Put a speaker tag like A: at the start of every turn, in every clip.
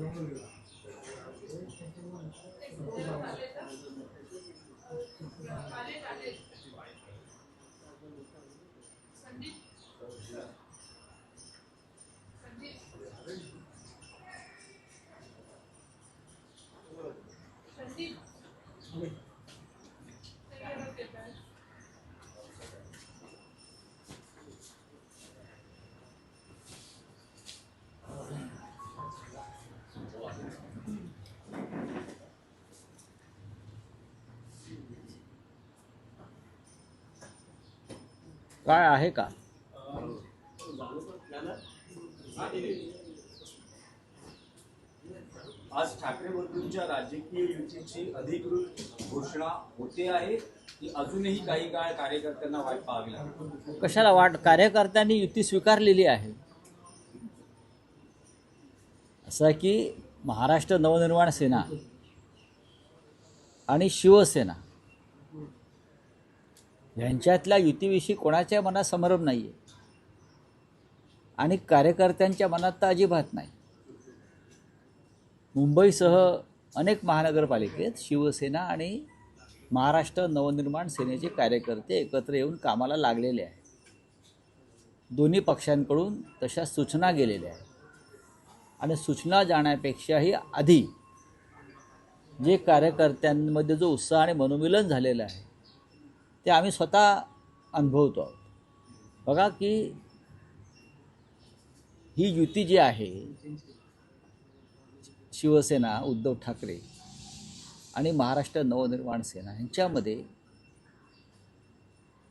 A: Paleta, paleta. काय आहे का?
B: आज ठाकरे बंधूंच्या राजकीय युतीची अधिकृत घोषणा होते आहे. की अजूनही काही काळ कार्यकर्त्यांना वाट पाहावी लागेल
A: कशाला वाट? कार्यकर्त्यांनी युती स्वीकारलेली आहे. असं की महाराष्ट्र नवनिर्माण सेना आणि शिवसेना यांच्यातल्या युतीविषयी कोणाच्या मनात समरम नाही आहे आणि कार्यकर्त्यांच्या मनात तर अजिबात नाही. मुंबईसह अनेक महानगरपालिकेत शिवसेना आणि महाराष्ट्र नवनिर्माण सेनेचे कार्यकर्ते एकत्र येऊन कामाला लागलेले आहेत. दोन्ही पक्षांकडून तशा सूचना गेलेल्या आहेत. आणि सूचना जाण्यापेक्षाही आधी जे कार्यकर्त्यांमध्ये जो उत्साह आणि मनोमिलन झालेलं आहे ते आम्ही स्वतः अनुभवतो. आहोत बघा की ही युती जी आहे शिवसेना उद्धव ठाकरे आणि महाराष्ट्र नवनिर्माण सेना यांच्यामध्ये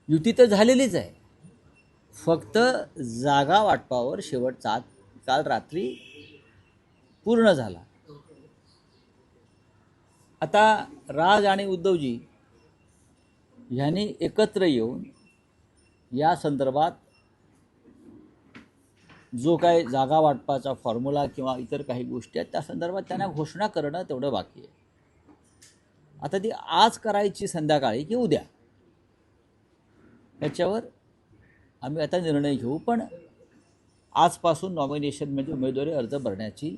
A: युती तर झालेलीच आहे. फक्त जागा वाटपावर शेवटचा काल रात्री पूर्ण झाला. आता राज आणि उद्धवजी ह्यांनी एकत्र येऊन या संदर्भात जो काय जागा वाटपाचा फॉर्म्युला किंवा इतर काही गोष्टी आहेत त्या संदर्भात त्यांना घोषणा करणं तेवढं बाकी आहे. आता ती आज करायची संध्याकाळी की उद्या? याच्यावर आम्ही आता निर्णय घेऊ पण आजपासून नॉमिनेशनमध्ये म्हणजे उमेदवारी अर्ज भरण्याची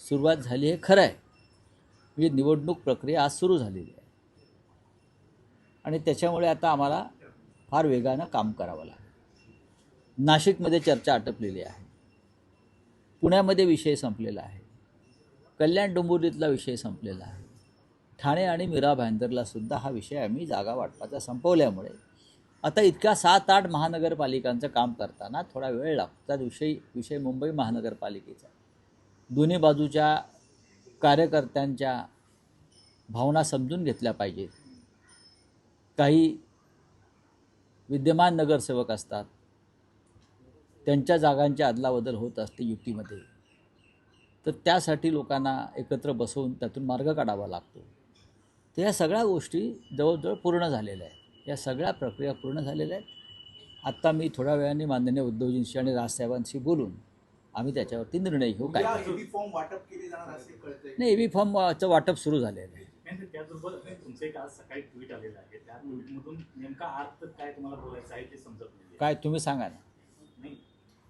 A: सुरुवात झाली हे खरं आहे. म्हणजे निवडणूक प्रक्रिया आज सुरू झालेली आहे. आणि त्याच्यामुळे आता आम्हाला फार वेगानं काम करावं लागेल. नाशिकमध्ये चर्चा आटपलेली आहे. पुण्यामध्ये विषय संपलेला आहे. कल्याण डोंबिवलीतला विषय संपलेला आहे. ठाणे आणि मीरा भाईंदरला सुद्धा हा विषय आम्ही जागा वाटपाचा संपवल्यामुळे. आता इतक्या सात आठ महानगरपालिकांचं काम करताना थोडा वेळ लागतो. त्यात विषय विषय मुंबई महानगरपालिकेचा. दोन्ही बाजूच्या कार्यकर्त्यांच्या भावना समजून घेतल्या पाहिजेत. काही विद्यमान नगरसेवक असतात. त्यांच्या जागांची अदलाबदल होत असते युतीमध्ये. तर त्यासाठी लोकांना एकत्र बसवून त्यातून मार्ग काढावा लागतो. तर या सगळ्या गोष्टी जवळजवळ पूर्ण झालेल्या आहेत. या सगळ्या प्रक्रिया पूर्ण झालेल्या आहेत. आत्ता मी थोड्या वेळाने माननीय उद्धवजींशी आणि राजसाहेबांशी बोलून आम्ही त्याच्यावरती निर्णय घेऊ. काय नाही ई फॉर्मचं वाटप सुरू झालेलं आहे.
C: त्याचबरोबर तुमचं एक आज सकाळी ट्विट आलेलं आहे. त्या ट्विटमधून नेमका अर्थ काय तुम्हाला बोलायचं आहे ते समजत नाही
A: काय तुम्ही सांगा ना.
C: नाही.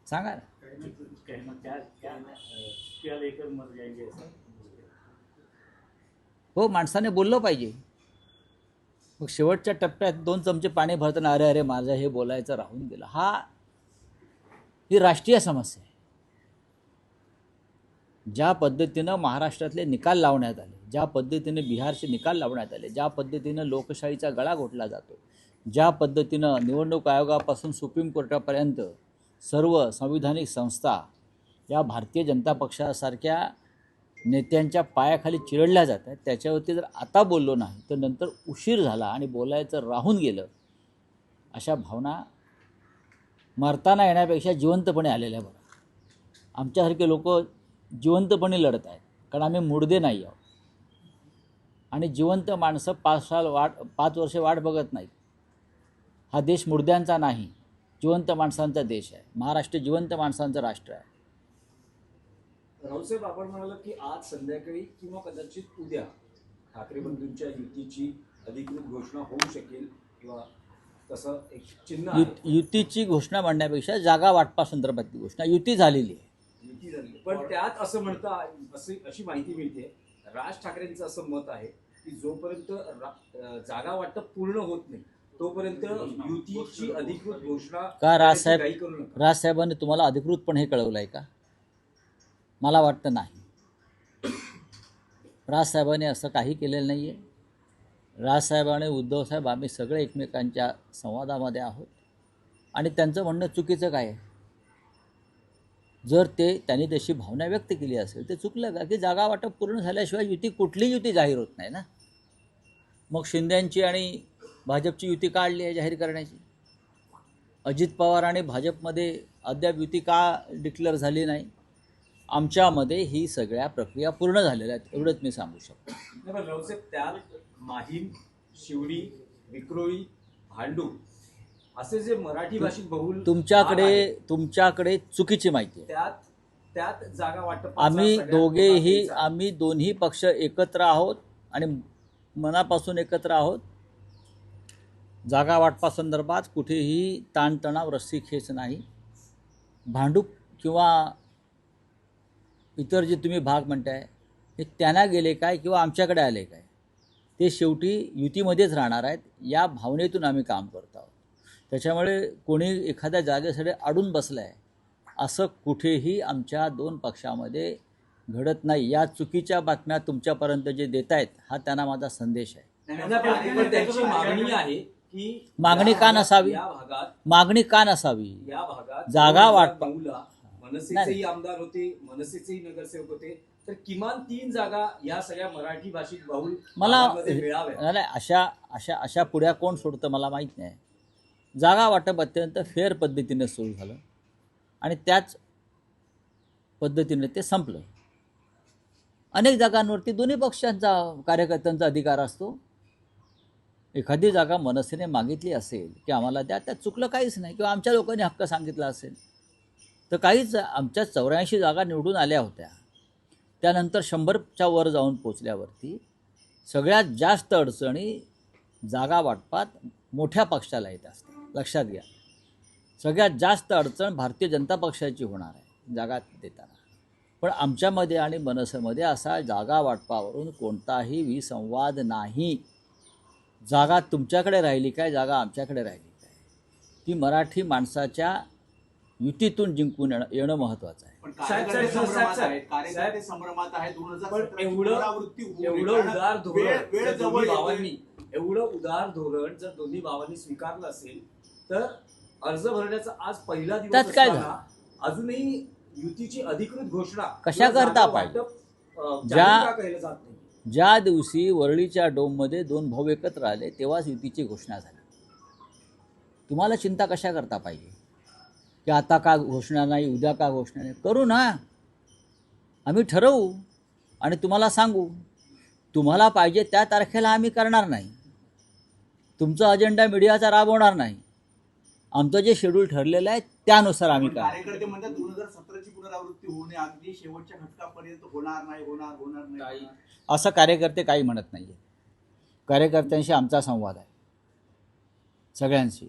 A: सांगा ना.
C: काय मग त्या त्या अं, त्या लेकर मर जायचे असं.
A: हो माणसाने बोललं पाहिजे. मग शेवटच्या टप्प्यात दोन चमचे पाणी भरताना अरे अरे माझं हे बोलायचं राहून गेलं. हा ही राष्ट्रीय समस्या आहे. ज्या पद्धतीनं महाराष्ट्रातले निकाल लावण्यात आले ज्या पद्धतीने बिहारचे निकाल लावण्यात आले ज्या पद्धतीनं लोकशाहीचा गळा घोटला जातो ज्या पद्धतीनं निवडणूक आयोगापासून सुप्रीम कोर्टापर्यंत सर्व संविधानिक संस्था या भारतीय जनता पक्षासारख्या नेत्यांच्या पायाखाली चिरडल्या जात आहेत. त्याच्यावरती जर आता बोललो नाही तर नंतर उशीर झाला आणि बोलायचं राहून गेलं अशा भावना मरताना येण्यापेक्षा जिवंतपणे आलेल्या बरं आमच्यासारखे लोक जिवंतपणे लढत आहेत कारण आम्ही मुडदे नाही आहोत. आणि जिवंत माणसं पाच साल वाट पाच वर्षे वाट बघत नाहीत. हा देश मुडद्यांचा नाही. जिवंत माणसांचा देश आहे. महाराष्ट्र जिवंत माणसांचं राष्ट्र आहे.
B: राऊसाहेब आपण म्हणाल की आज संध्याकाळी किंवा कदाचित उद्या ठाकरे बंधूंच्या युतीची अधिकृत घोषणा होऊ शकेल किंवा तसं एक चिन्ह
A: युतीची घोषणा म्हणण्यापेक्षा जागा वाटपा संदर्भातली घोषणा. युती झालेली आहे.
B: युती झाली पण त्यात असं म्हणता अशी अशी माहिती मिळते. राज ठाकरेंचं असं मत आहे की जोपर्यंत जागा वाटप पूर्ण होत नाही तोपर्यंत युतीची अधिकृत घोषणा
A: का राजसाहेब- राजसाहेबांनी तुम्हाला अधिकृतपणे हे कळवलं आहे का? मला वाटतं नाही. राजसाहेबांनी असं काही केलेलं नाही आहे राजसाहेब आणि उद्धवसाहेब आम्ही सगळे एकमेकांच्या संवादामध्ये आहोत. आणि त्यांचं म्हणणं चुकीचं काय आहे? जर ते त्यांनी तशी भावना व्यक्त केली असेल ते चुकलं का? की जागा वाटप पूर्ण झाल्याशिवाय युती कुठली युती जाहीर होत नाही ना? मग शिंद्यांची आणि भाजपची युती काढली आहे जाहीर करण्याची? अजित पवार आणि भाजपमध्ये अद्याप युती का डिक्लेअर झाली नाही? आमच्यामध्ये ही सगळ्या प्रक्रिया पूर्ण झालेल्या आहेत एवढंच मी सांगू शकतो.
B: नाही माहीम शिवडी विक्रोळी भांडू असे जे मराठी भाषिक बहुल
A: तुमच्याकडे तुमच्याकडे चुकीची माहिती आहे.
B: त्यात त्यात जागा वाटप
A: आम्ही दोघेही आम्ही दोन्ही पक्ष एकत्र आहोत आणि मनापासून एकत्र आहोत. जागा वाटपासंदर्भात कुठेही ताणतणाव रस्सीखेच नाही. भांडूप किंवा इतर जे तुम्ही भाग म्हणताय हे त्यांना गेले काय किंवा आमच्याकडे आले काय? ते शेवटी युतीमध्येच राहणार आहेत. या भावनेतून आम्ही काम करत आहोत. त्याच्यामुळे कोणी एखाद्या जागेसाठी अडून बसलं आहे असं कुठेही आमच्या दोन पक्षामध्ये घडत नाही. या चुकीच्या बातम्या तुमच्यापर्यंत जे देत आहेत हा त्यांना माझा संदेश आहे.
B: पण त्यांची मागणी आहे की
A: मागणी का नसावी?
B: या भागात
A: मागणी का नसावी?
B: या भागात
A: जागा वाटप-
B: मनसेचेही आमदार होते मनसेचेही नगरसेवक होते. तर किमान तीन जागा या सगळ्या मराठी भाषिक बहुल
A: मला
B: मिळाव्या
A: अशा अशा अशा पुढ्या कोण सोडतं मला माहीत नाही. जागा वाटप अत्यंत फेअर पद्धतीने सुरू झालं. आणि त्याच पद्धतीने ते संपलं. अनेक जागांवरती दोन्ही पक्षांचा कार्यकर्त्यांचा अधिकार असतो. एखादी जागा मनसेने मागितली असेल की आम्हाला द्या त्यात चुकलं काहीच नाही किंवा आमच्या लोकांनी हक्क सांगितला असेल तर काहीच आमच्या चौऱ्याऐंशी जागा निवडून आल्या होत्या. त्यानंतर शंभरच्या वर जाऊन पोचल्यावरती सगळ्यात जास्त अडचणी जागा वाटपात मोठ्या पक्षाला येत असतात. लक्षात घ्या. सगळ्यात जास्त अडचण भारतीय जनता पक्षाची होणार आहे जागा देताना. पण आमच्यामध्ये आणि मनसेमध्ये असा जागा वाटपावरून कोणताही विसंवाद नाही. जागा तुमच्याकडे राहिली काय? जागा आमच्याकडे राहिली काय? ती मराठी माणसाच्या युतीतून जिंकून येणं येणं महत्त्वाचं आहे.
D: संभ्रमात आहे
B: एवढं उदार धोरण जर दोन्ही भावांनी स्वीकारलं असेल तर अर्ज भरण्याचा आज पहिला दिवस
A: काय
B: असताना अजूनही युतीची अधिकृत घोषणा
A: कशा
B: किंवा
A: करता
B: जागा
A: पाहिजे?
B: वाटप, अं,
A: ज्या-
B: जाहीर का केलं जात नाही?
A: ज्या दिवशी वरळीच्या डोममध्ये दोन भाऊ एकत्र आले तेव्हाच युतीची घोषणा झाली. तुम्हाला चिंता कशा करता पाहिजे? की आता का घोषणा नाही उद्या का घोषणा नाही? करू ना. आम्ही ठरवू आणि तुम्हाला सांगू. तुम्हाला पाहिजे त्या तारखेला आम्ही करणार नाही. तुमचा अजेंडा मीडियाचा राबवणार नाही. आमचं जे शेड्यूल ठरलेलं आहे त्यानुसार आम्ही करणार.
D: कार्यकर्ते म्हणतात दोन हजार सतराची पुनरावृत्ती होऊ नये अगदी शेवटच्या घटकापर्यंत होणार नाही होणार होणार नाही.
A: असं कार्यकर्ते काही म्हणत नाही आहे कार्यकर्त्यांशी आमचा संवाद आहे. सगळ्यांशी.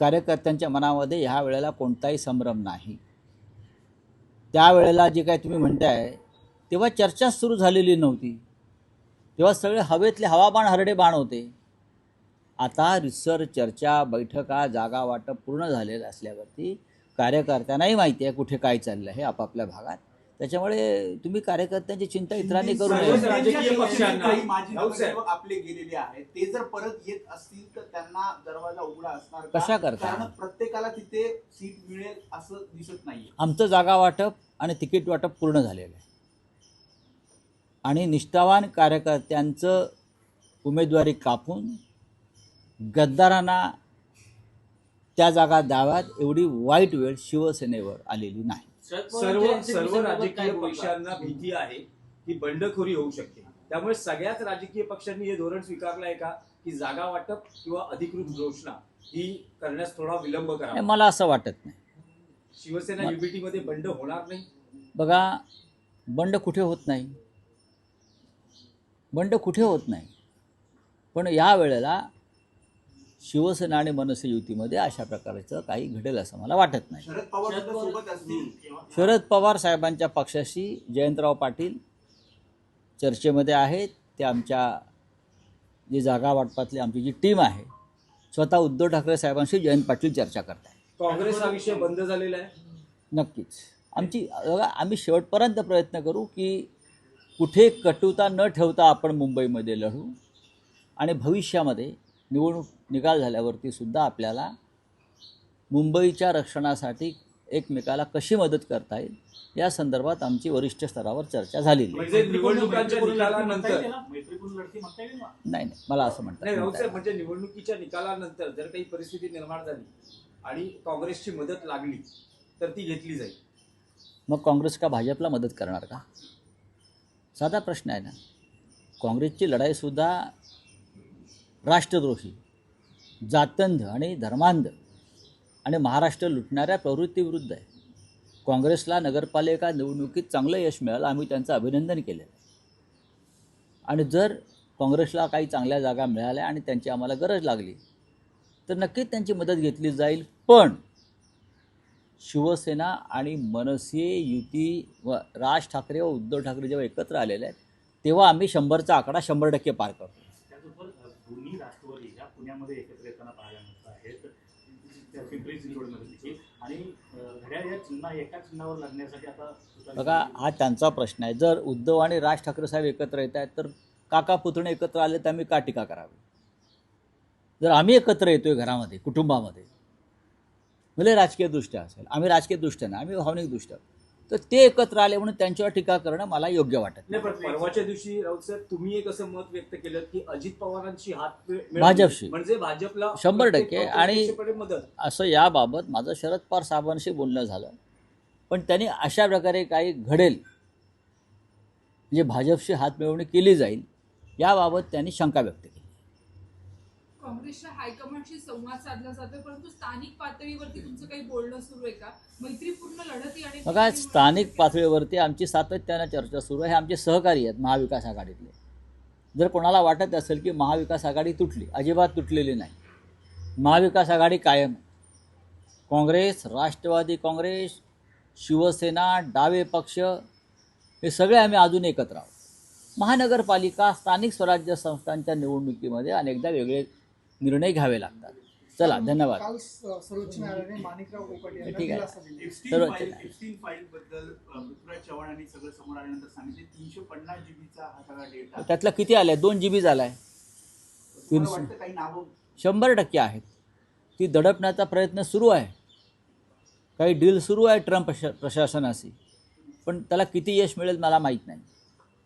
A: कार्यकर्त्यांच्या मनामध्ये ह्या वेळेला कोणताही संभ्रम नाही. त्यावेळेला जे काय तुम्ही म्हणताय तेव्हा चर्चा सुरू झालेली नव्हती. तेव्हा सगळे हवेतले हवाबाण हरडे बाण होते. आता रिसर चर्चा बैठका जागा वाटप पूर्ण झालेलं असल्यावरती कार्यकर्त्यांनाही माहिती आहे कुठे काय चाललं आहे आपापल्या भागात. त्याच्यामुळे तुम्ही कार्यकर्त्यांची चिंता इतरांनी करू नये.
D: आपले गेलेले आहेत. ते जर परत येत असतील तर त्यांना दरवाजा उघडा असणार का?
A: कशा करता?
D: कारण प्रत्येकाला तिथे सीट मिळेल असं दिसत नाहीये.
A: आमचं जागा वाटप आणि तिकीट वाटप पूर्ण झालेलं आहे. आणि निष्ठावान कार्यकर्त्यांचं उमेदवारी कापून गद्दारांना त्या जागा द्याव्यात एवढी वाईट वेळ शिवसेनेवर आलेली नाही.
B: सर्व सर्व राजकीय पक्षांना भीती आहे की बंडखोरी होऊ शकते. त्यामुळे सगळ्याच राजकीय पक्षांनी हे धोरण स्वीकारलं आहे का? की जागा वाटप किंवा अधिकृत घोषणा ही करण्यास थोडा विलंब करा.
A: मला असं वाटत नाही.
B: शिवसेना युबीटी मध्ये बंड होणार नाही?
A: बघा बंड कुठे होत नाही? बंड कुठे होत नाही? पण या वेळेला शिवसेना आणि मनसे युतीमध्ये अशा प्रकारचं काही घडेल असं मला वाटत नाही.
D: शरद पवार सुद्धा सोबत असतील
A: शरद पवार साहेबांच्या पक्षाशी जयंतराव पाटील चर्चेमध्ये आहेत. ते आमच्या जी जागा वाटपातली आमची जी टीम आहे स्वतः उद्धव ठाकरे साहेबांशी जयंत पाटील चर्चा करत आहे
B: काँग्रेस हा विषय बंद झालेला आहे.
A: नक्कीच. आमची बघा आम्ही शेवटपर्यंत प्रयत्न करू की कुठे कटुता न ठेवता आपण मुंबईमध्ये लढू आणि भविष्यामध्ये निवडणूक निकाल झाल्यावरती सुद्धा आपल्याला मुंबईच्या रक्षणासाठी एकमेकाला कशी मदत करता येईल या संदर्भात आमची वरिष्ठ स्तरावर चर्चा झालेली
B: म्हणजे?
A: नाही नाही मला असं म्हणता
B: नाही राऊत साहेब
A: म्हणता
B: म्हणजे निवडणुकीच्या निकालानंतर जर काही परिस्थिती निर्माण झाली आणि काँग्रेसची मदत लागली तर ती घेतली जाईल.
A: मग काँग्रेस का भाजपला मदत करणार का? साधा प्रश्न आहे ना. काँग्रेसची लढाईसुद्धा राष्ट्रद्रोही जातंध आणि धर्मांध आणि महाराष्ट्र लुटणाऱ्या प्रवृत्तीविरुद्ध आहे. काँग्रेसला नगरपालिका निवडणुकीत चांगलं यश मिळालं आम्ही त्यांचं अभिनंदन केलेलं आहे. आणि जर काँग्रेसला काही चांगल्या जागा मिळाल्या आणि त्यांची आम्हाला गरज लागली तर नक्कीच त्यांची मदत घेतली जाईल. पण शिवसेना आणि मनसे युती व राज ठाकरे व उद्धव ठाकरे जेव्हा एकत्र आलेले आहेत तेव्हा आम्ही शंभरचा आकडा शंभर टक्के पार करतो
C: त्याचबरोबर अ, दोन्ही राष्ट्रवादी मध्ये एकत्र येताना पाहायला मिळत आहेत. त्या पिंपरी चिंचवडमध्ये देखील. आणि घड्याळ या एका चिन्हावर लागण्यासाठी आता
A: बघा हा त्यांचा प्रश्न आहे. जर उद्धव आणि राज ठाकरे साहेब एकत्र येत आहेत तर काका पुतणे एकत्र आले तर आम्ही का टीका करावी? जर आम्ही एकत्र येतोय घरामध्ये कुटुंबामध्ये भले राजकीयदृष्ट्या असेल आम्ही राजकीयदृष्ट्या नाही आम्ही भावनिकदृष्ट्या तर ते एकत्र आले म्हणून त्यांच्यावर टीका करणं मला योग्य वाटत नाही
B: परवाच्या दिवशी राऊत साहेब तुम्ही एक असं मत व्यक्त केलं की अजित पवारांची हात.
A: भाजपशी.
B: म्हणजे भाजपला
A: शंभर टक्के. आणि- असं याबाबत माझं शरद पवार साहेबांशी बोलणं झालं पण त्यांनी अशा प्रकारे काही घडेल म्हणजे भाजपशी हात मिळवणी केली जाईल याबाबत त्यांनी शंका व्यक्त केली
E: काँग्रेसच्या हायकमांडशी संवाद साधला जातोय परंतु स्थानिक पातळीवरती तुमचं काही बोलणं सुरू आहे का? मैत्रीपूर्ण लढती आणि
A: बघा स्थानिक पातळीवरती आमची सातत्यानं चर्चा सुरू आहे. हे आमचे सहकारी आहेत महाविकास आघाडीतले. जर कोणाला वाटत असेल की महाविकास आघाडी तुटली अजिबात तुटलेली नाही महाविकास आघाडी कायम आहे. काँग्रेस राष्ट्रवादी काँग्रेस शिवसेना डावे पक्ष हे सगळे आम्ही अजून एकत्र आहोत. महानगरपालिका स्थानिक स्वराज्य संस्थांच्या निवडणुकीमध्ये अनेकदा वेगळे निर्णय घ्यावे लागतात. चला धन्यवाद.
F: काल स- सर्वोच्च न्यायालयाने माणिकराव कोकाटे यांना
A: ठीक आहे. सर्वोच्च न्यायालय.
D: हा
A: त्यातलं किती आलं आहे दोन जी बी झाला आहे
D: तुम्हाला
A: तीनशे. शंभर टक्के आहेत. ती दडपण्याचा प्रयत्न सुरू आहे. काही डील सुरू आहे ट्रम्प प्रशा प्रशासनाशी. पण त्याला किती यश मिळेल मला माहीत नाही.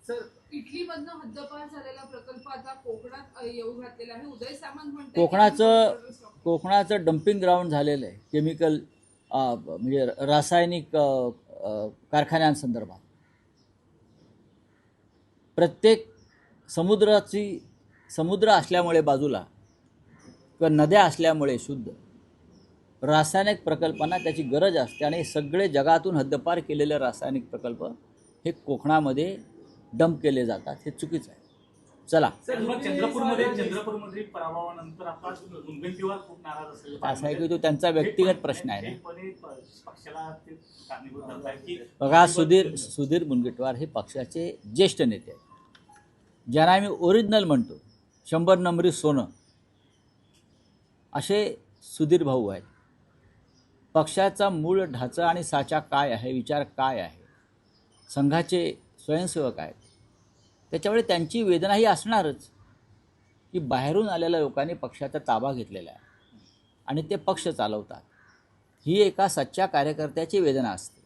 E: सर इटलीमधनं हद्दपार झालेला प्रकल्प आता कोकणात येऊ घातलेला आहे. उदय सामंत म्हणतात
A: कोकणाचं कोकणाचं डम्पिंग ग्राउंड झालेलं आहे. केमिकल म्हणजे रासायनिक कारखान्यांसंदर्भात. प्रत्येक समुद्राची समुद्र असल्यामुळे बाजूला किंवा नद्या असल्यामुळे शुद्ध. रासायनिक प्रकल्पांना त्याची गरज असते आणि सगळे जगातून हद्दपार केलेले रासायनिक प्रकल्प हे कोकणामध्ये डंप केले जातात. हे चुकीचं आहे. चला.
C: त्याचबरोबर चंद्रपूरमध्ये चंद्रपूरमध्ये पराभवानंतर आता मुनगंटीवार खूप नाराज असेल.
A: असं आहे की तो त्यांचा व्यक्तिगत प्रश्न आहे ना. बघा सुधीर सुधीर मुनगंटीवार हे पक्षाचे ज्येष्ठ नेते आहेत. ज्यांना आम्ही ओरिजिनल म्हणतो. शंभर नंबरी सोनं. असे सुधीर भाऊ आहेत. पक्षाचा मूळ ढाचा आणि साचा काय आहे? विचार काय आहे? संघाचे स्वयंसेवक आहेत. त्याच्यामुळे त्यांची वेदना ही असणारच की बाहेरून आलेल्या लोकांनी पक्षाचा ताबा घेतलेला आहे. आणि ते पक्ष चालवतात. ही एका सच्च्या कार्यकर्त्याची वेदना असते.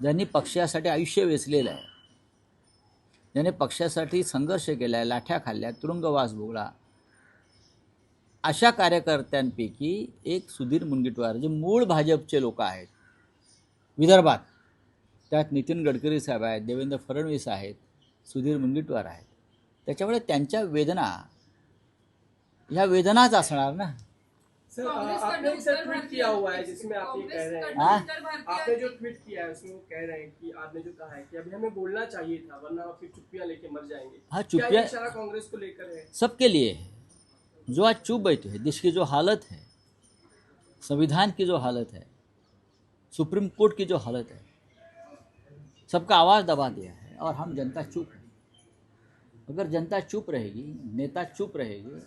A: ज्यांनी पक्षासाठी आयुष्य वेचलेलं आहे. ज्याने पक्षासाठी संघर्ष केला आहे लाठ्या खाल्ल्या तुरुंगवास भोगला. अशा कार्यकर्त्यांपैकी एक सुधीर मुनगंटीवार जे मूळ भाजपचे लोक आहेत. विदर्भात. त्यात नितीन गडकरी साहेब आहेत देवेंद्र फडणवीस आहेत. सुधीर मुनगंटीवार आहेत. त्याच्यामुळे त्यांच्या वेदना ह्या वेदनाच असणार ना.
G: सर
E: कांग्रेस
G: आपने सर ट्वीट किया हुआ है जिसमें आप ये कह रहे हैं।
E: कांग्रेस
A: हाँ?
E: कडून उत्तर
G: आपने जो ट्वीट किया है उसमें कह रहे हैं कि आपने जो कहा है कि अभी हमें बोलना चाहिए था वरना फिर चुप्पियाँ लेके मर जाएँगे।
A: हाँ, चुप्पियां-
G: इशारा कांग्रेस को लेकर है?
A: सबके लिए है। जो आज चुप बैठे हैं देश की जो हालत है संविधान की जो हालत है सुप्रीम कोर्ट की जो हालत है सबका आवाज़ दबा दिया है और हम जनता चुप है। अगर जनता चुप रहेगी, नेता चुप रहेगी,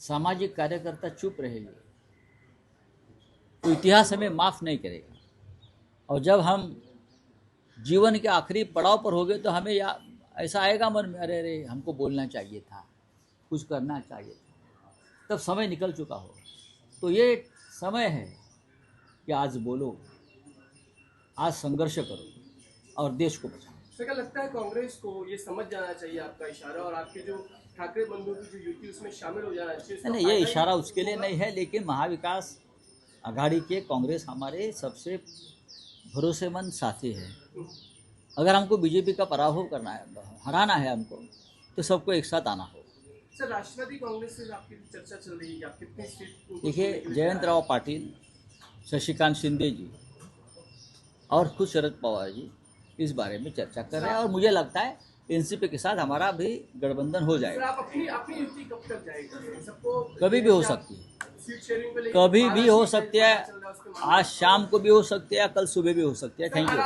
A: सामाजिक कार्यकर्ता चुप रहेगी तो इतिहास हमें माफ़ नहीं करेगा। और जब हम जीवन के आखिरी पड़ाव पर हो गए तो हमें या, ऐसा आएगा मन में, अरे अरे, हमको बोलना चाहिए था, कुछ करना चाहिए था। तब समय निकल चुका हो। तो ये समय है कि आज बोलो, आज संघर्ष करो और देश को बचाओ।
G: सर क्या लगता है कांग्रेस को ये समझ जाना चाहिए आपका इशारा और आपके जो ठाकरे बंधु की जो युति उसमें शामिल हो जाना चाहिए?
A: नहीं ये इशारा उसके लिए नहीं है लेकिन महाविकास आघाड़ी के कांग्रेस हमारे सबसे भरोसेमंद साथी है। अगर हमको बीजेपी का पराभव करना है हराना है हमको तो सबको एक साथ आना हो
G: सर राष्ट्रवादी कांग्रेस से आपकी चर्चा चल रही है आप कितनी सीट
A: देखिए जयंत राव पाटिल शशिकांत शिंदे जी और खुद शरद पवार जी इस बारे में चर्चा कर रहे हैं और मुझे लगता है एनसीपी के साथ हमारा भी गठबंधन हो जाएगा।
G: आप अपनी अपनी युति कब तक जाएगी?
A: कभी भी हो सकती है। कभी भी हो सकती है। आज शाम को भी हो सकती है कल सुबह भी हो सकती है। Thank you